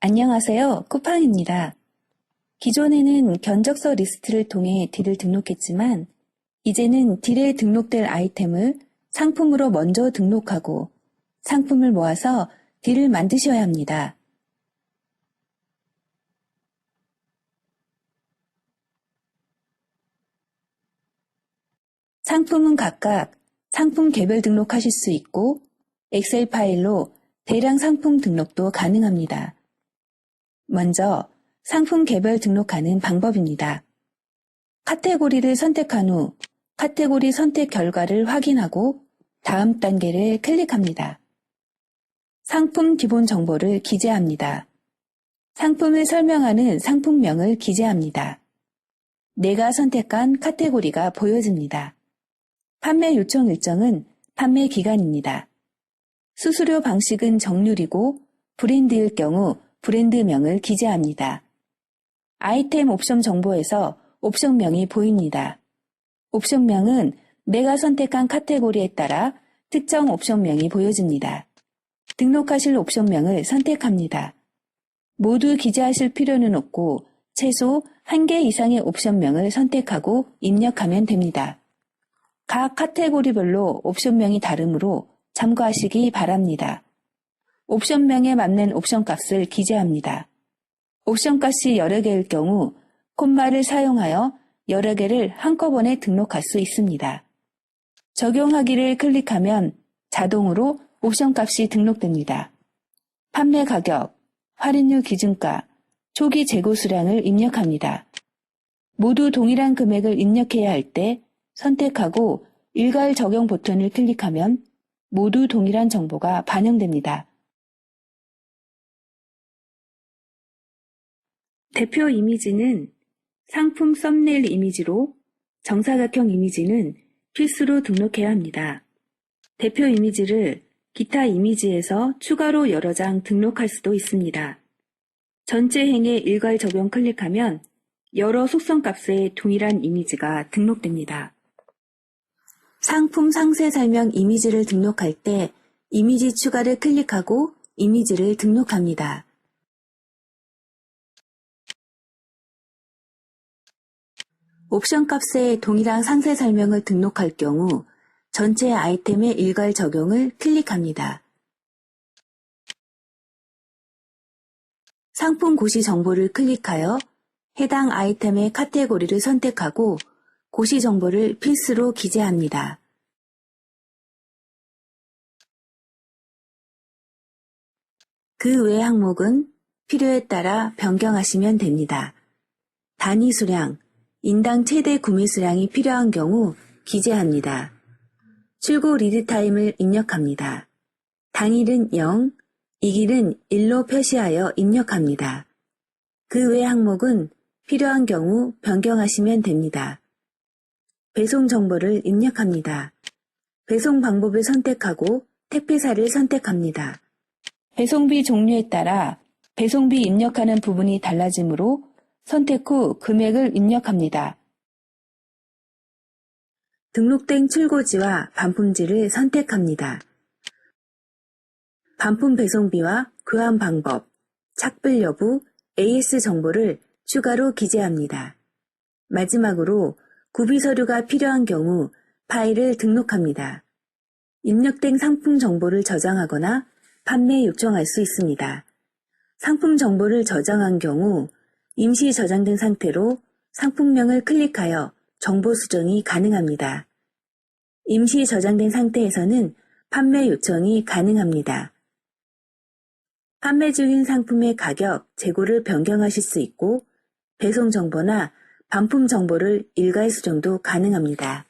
안녕하세요. 쿠팡입니다. 기존에는 견적서 리스트를 통해 딜을 등록했지만 이제는 딜에 등록될 아이템을 상품으로 먼저 등록하고 상품을 모아서 딜을 만드셔야 합니다. 상품은 각각 상품 개별 등록하실 수 있고 엑셀 파일로 대량 상품 등록도 가능합니다. 먼저 상품 개별 등록하는 방법입니다. 카테고리를 선택한 후 카테고리 선택 결과를 확인하고 다음 단계를 클릭합니다. 상품 기본 정보를 기재합니다. 상품을 설명하는 상품명을 기재합니다. 내가 선택한 카테고리가 보여집니다. 판매 요청 일정은 판매 기간입니다. 수수료 방식은 정률이고 브랜드일 경우 브랜드명을 기재합니다. 아이템 옵션 정보에서 옵션명이 보입니다. 옵션명은 내가 선택한 카테고리에 따라 특정 옵션명이 보여집니다. 등록하실 옵션명을 선택합니다. 모두 기재하실 필요는 없고 최소 1개 이상의 옵션명을 선택하고 입력하면 됩니다. 각 카테고리별로 옵션명이 다르므로 참고하시기 바랍니다. 옵션명에 맞는 옵션 값을 기재합니다. 옵션 값이 여러 개일 경우 콤마를 사용하여 여러 개를 한꺼번에 등록할 수 있습니다. 적용하기를 클릭하면 자동으로 옵션 값이 등록됩니다. 판매 가격, 할인율 기준가, 초기 재고 수량을 입력합니다. 모두 동일한 금액을 입력해야 할 때 선택하고 일괄 적용 버튼을 클릭하면 모두 동일한 정보가 반영됩니다. 대표 이미지는 상품 썸네일 이미지로 정사각형 이미지는 필수로 등록해야 합니다. 대표 이미지를 기타 이미지에서 추가로 여러 장 등록할 수도 있습니다. 전체 행에 일괄 적용 클릭하면 여러 속성 값의 동일한 이미지가 등록됩니다. 상품 상세 설명 이미지를 등록할 때 이미지 추가를 클릭하고 이미지를 등록합니다. 옵션 값에 동일한 상세 설명을 등록할 경우 전체 아이템의 일괄 적용을 클릭합니다. 상품 고시 정보를 클릭하여 해당 아이템의 카테고리를 선택하고 고시 정보를 필수로 기재합니다. 그 외 항목은 필요에 따라 변경하시면 됩니다. 단위 수량, 인당 최대 구매 수량이 필요한 경우 기재합니다. 출고 리드 타임을 입력합니다. 당일은 0, 이 길은 1로 표시하여 입력합니다. 그 외 항목은 필요한 경우 변경하시면 됩니다. 배송 정보를 입력합니다. 배송 방법을 선택하고 택배사를 선택합니다. 배송비 종류에 따라 배송비 입력하는 부분이 달라지므로 선택 후 금액을 입력합니다. 등록된 출고지와 반품지를 선택합니다. 반품 배송비와 교환 방법, 착불 여부, AS 정보를 추가로 기재합니다. 마지막으로 구비 서류가 필요한 경우 파일을 등록합니다. 입력된 상품 정보를 저장하거나 판매 요청할 수 있습니다. 상품 정보를 저장한 경우 임시 저장된 상태로 상품명을 클릭하여 정보 수정이 가능합니다. 임시 저장된 상태에서는 판매 요청이 가능합니다. 판매 중인 상품의 가격, 재고를 변경하실 수 있고 배송 정보나 반품 정보를 일괄 수정도 가능합니다.